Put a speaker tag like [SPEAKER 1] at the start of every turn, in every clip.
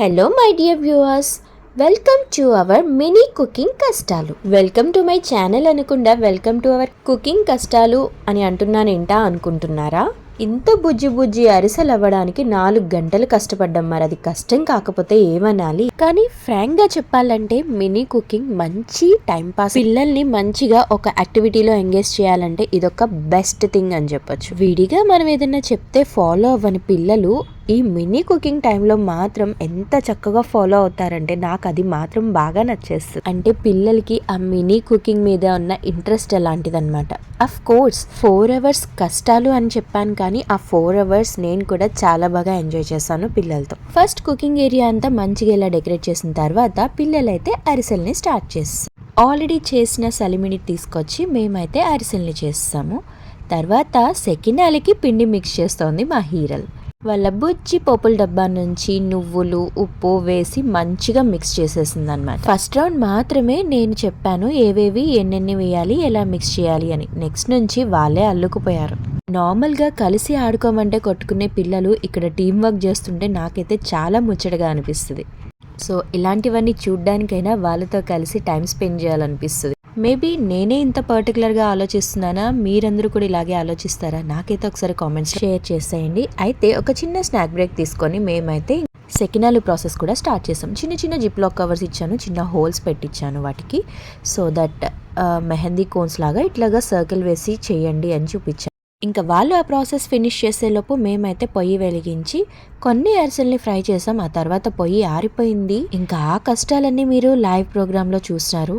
[SPEAKER 1] Hello my dear viewers welcome to our mini cooking కష్టాలు. Welcome to my channel అనకుండా welcome to our cooking కష్టాలు అని అంటున్నానేంటా అనుకుంటున్నారా? ఇంత బుజ్జి బుజ్జి అరిసెలు అవ్వడానికి నాలుగు గంటలు కష్టపడ్డం మరి అది కష్టం కాకపోతే ఏమనాలి? కానీ ఫ్రాంక్గా చెప్పాలంటే మినీ కుకింగ్ మంచి టైం పాస్ పిల్లల్ని మంచిగా ఒక యాక్టివిటీలో ఎంగేజ్ చేయాలంటే ఇదొక బెస్ట్ థింగ్ అని చెప్పొచ్చు. విడిగా మనం ఏదైనా చెప్తే ఫాలో అవ్వని పిల్లలు ఈ మినీ కుకింగ్ టైంలో మాత్రం ఎంత చక్కగా ఫాలో అవుతారంటే నాకు అది మాత్రం బాగా నచ్చేస్తుంది. అంటే పిల్లలకి ఆ మినీ కుకింగ్ మీద ఉన్న ఇంట్రెస్ట్ ఎలాంటిదనమాట అఫ్ కోర్స్ ఫోర్ అవర్స్ కష్టాలు అని చెప్పాను కానీ ఆ ఫోర్ అవర్స్ నేను కూడా చాలా బాగా ఎంజాయ్ చేశాను పిల్లలతో. ఫస్ట్ కుకింగ్ ఏరియా అంతా మంచిగా ఇలా డెకరేట్ చేసిన తర్వాత పిల్లలైతే అరిసెల్ని స్టార్ట్ చేస్తాం ఆల్రెడీ చేసిన సలిమిని తీసుకొచ్చి మేమైతే అరిసెల్ని చేస్తాము. తర్వాత సెకినాలకి పిండి మిక్స్ చేస్తోంది మా హీరల్. వాళ్ళ బుజ్జి పోపుల డబ్బా నుంచి నువ్వులు ఉప్పు వేసి మంచిగా మిక్స్ చేసేసింది అనమాట ఫస్ట్ రౌండ్ మాత్రమే నేను చెప్పాను ఏవేవి ఎన్నెన్ని వేయాలి ఎలా మిక్స్ చేయాలి అని. నెక్స్ట్ నుంచి వాళ్ళే అల్లుకుపోయారు. నార్మల్గా కలిసి ఆడుకోమంటే కొట్టుకునే పిల్లలు ఇక్కడ టీం వర్క్ చేస్తుంటే నాకైతే చాలా ముచ్చటగా అనిపిస్తుంది. సో ఇలాంటివన్నీ చూడ్డానికైనా వాళ్ళతో కలిసి టైం స్పెండ్ చేయాలనిపిస్తుంది. మేబీ నేనే ఇంత పర్టికులర్గా ఆలోచిస్తున్నానా? మీరందరూ కూడా ఇలాగే ఆలోచిస్తారా? నాకైతే ఒకసారి కామెంట్స్ షేర్ చేసేయండి. అయితే ఒక చిన్న స్నాక్ బ్రేక్ తీసుకొని మేమైతే సెకినాలు ప్రాసెస్ కూడా స్టార్ట్ చేసాం. చిన్న చిన్న జిప్ లాక్ కవర్స్ ఇచ్చాను. చిన్న హోల్స్ పెట్టించాను వాటికి. సో దట్ మెహందీ కోన్స్ లాగా ఇట్లాగా సర్కిల్ వేసి చేయండి అని చూపించాను. ఇంకా వాళ్ళు ఆ ప్రాసెస్ ఫినిష్ చేసేలోపు మేమైతే పొయ్యి వెలిగించి కొన్ని అరిసెల్ని ఫ్రై చేసాం. ఆ తర్వాత పొయ్యి ఆరిపోయింది. ఇంకా ఆ కష్టాలన్నీ మీరు లైవ్ ప్రోగ్రాంలో చూసినారు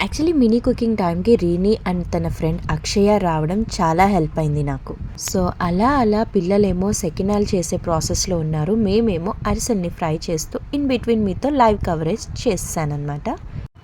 [SPEAKER 1] యాక్చువల్లీ మినీ కుకింగ్ టైంకి రీని అండ్ తన ఫ్రెండ్ అక్షయ రావడం చాలా హెల్ప్ అయింది నాకు. సో అలా అలా పిల్లలేమో సెకినాలు చేసే ప్రాసెస్లో ఉన్నారు. మేమేమో అరిసెల్ని ఫ్రై చేస్తూ ఇన్ బిట్వీన్ మీతో లైవ్ కవరేజ్ చేస్తానన్నమాట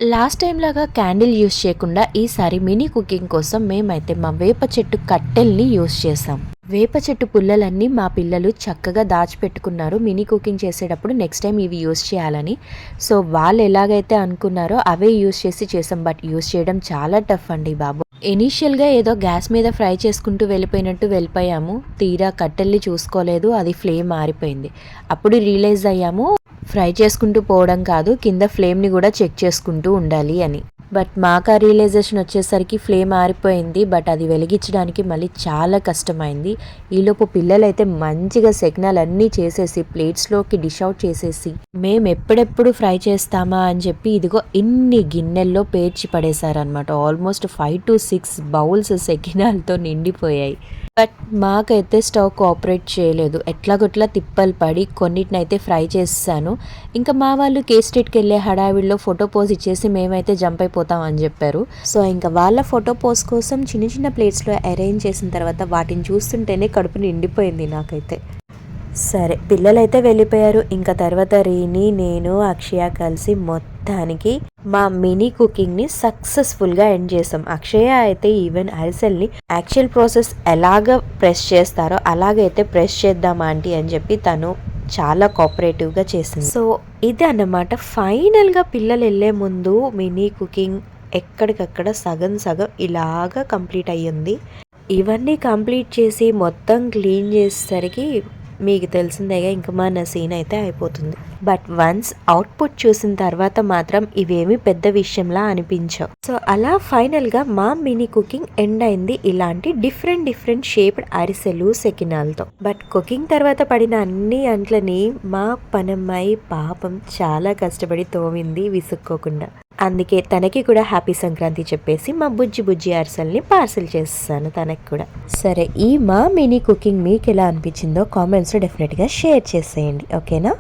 [SPEAKER 1] లాస్ట్ టైం లాగా క్యాండిల్ యూస్ చేయకుండా ఈసారి మినీ కుకింగ్ కోసం మేమైతే మా వేప చెట్టు కట్టెల్ని యూస్ చేసాం వేప చెట్టు పుల్లలన్నీ మా పిల్లలు చక్కగా దాచిపెట్టుకున్నారు. మినీ కుకింగ్ చేసేటప్పుడు నెక్స్ట్ టైం ఇవి యూస్ చేయాలని. సో వాళ్ళు ఎలాగైతే అనుకున్నారో అవే యూస్ చేసి చేసాం బట్ యూస్ చేయడం చాలా టఫ్ అండి బాబు. ఇనీషియల్గా ఏదో గ్యాస్ మీద ఫ్రై చేసుకుంటూ వెళ్ళిపోయినట్టు వెళ్ళిపోయాము. తీరా కట్టెల్ని చూసుకోలేదు. అది ఫ్లేమ్ మారిపోయింది. అప్పుడు రియలైజ్ అయ్యాము. ఫ్రై చేసుకుంటూ పోవడం కాదు కింద ఫ్లేమ్ని కూడా చెక్ చేసుకుంటూ ఉండాలి అని. బట్ మాకు ఆ రియలైజేషన్ వచ్చేసరికి ఫ్లేమ్ ఆరిపోయింది బట్ అది వెలిగించడానికి మళ్ళీ చాలా కష్టమైంది. ఈలోపు పిల్లలైతే మంచిగా సిగ్నల్ అన్నీ చేసేసి ప్లేట్స్లోకి డిష్ అవుట్ చేసేసి మేము ఎప్పుడెప్పుడు ఫ్రై చేస్తామా? అని చెప్పి ఇదిగో ఇన్ని గిన్నెల్లో పేర్చి పడేశారనమాట almost five to six bowls సెకినాలతో నిండిపోయాయి. బట్ మాకైతే స్టవ్ కోఆపరేట్ చేయలేదు. ఎట్లాగొట్లా తిప్పలు పడి కొన్నిటినైతే ఫ్రై చేస్తాను ఇంకా మా వాళ్ళు కే స్ట్రీట్కి వెళ్ళే హడావిడిలో ఫోటో పోజ్ ఇచ్చేసి మేమైతే జంప్ అయిపోతాం అని చెప్పారు. సో ఇంకా వాళ్ళ ఫోటో పోజ్ కోసం చిన్న చిన్న ప్లేట్స్లో అరేంజ్ చేసిన తర్వాత వాటిని చూస్తుంటేనే కడుపు నిండిపోయింది నాకైతే. సరే పిల్లలైతే వెళ్ళిపోయారు. ఇంకా తర్వాత రీని నేను అక్షయ కలిసి మొత్తం దానికి మా మినీ కుకింగ్ని సక్సెస్ఫుల్గా ఎండ్ చేసాం. అక్షయ అయితే ఈవెన్ అరిసెల్ని యాక్చువల్ ప్రాసెస్ ఎలాగ ప్రెస్ చేస్తారో అలాగైతే ప్రెస్ చేద్దాం ఆంటీ అని చెప్పి తను చాలా కోఆపరేటివ్గా చేసింది. సో ఇది అన్నమాట ఫైనల్గా పిల్లలు వెళ్ళే ముందు మినీ కుకింగ్ ఎక్కడికక్కడ సగం సగం ఇలాగా కంప్లీట్ అయ్యింది. ఇవన్నీ కంప్లీట్ చేసి మొత్తం క్లీన్ చేసేసరికి మీకు తెలిసిందేగా ఇంకా మన సీన్ అయితే అయిపోతుంది. బట్ వన్స్ అవుట్పుట్ చూసిన తర్వాత మాత్రం ఇవేమి పెద్ద విషయంలా అనిపించవు. సో అలా ఫైనల్గా మా మినీ కుకింగ్ ఎండ్ అయింది ఇలాంటి డిఫరెంట్ డిఫరెంట్ షేప్డ్ అరిసెలు సెకినాలతో. బట్ కుకింగ్ తర్వాత పడిన అన్ని అంట్లని మా పనమ్మాయి పాపం చాలా కష్టపడి తోమింది విసుక్కోకుండా. అందుకే తనకి కూడా హ్యాపీ సంక్రాంతి చెప్పేసి మా బుజ్జి బుజ్జి అరిసెల్ని పార్సిల్ చేస్తాను తనకి కూడా. సరే ఈ మా మినీ కుకింగ్ మీకు ఎలా అనిపించిందో కామెంట్స్లో డెఫినెట్గా షేర్ చేసేయండి. ఓకేనా?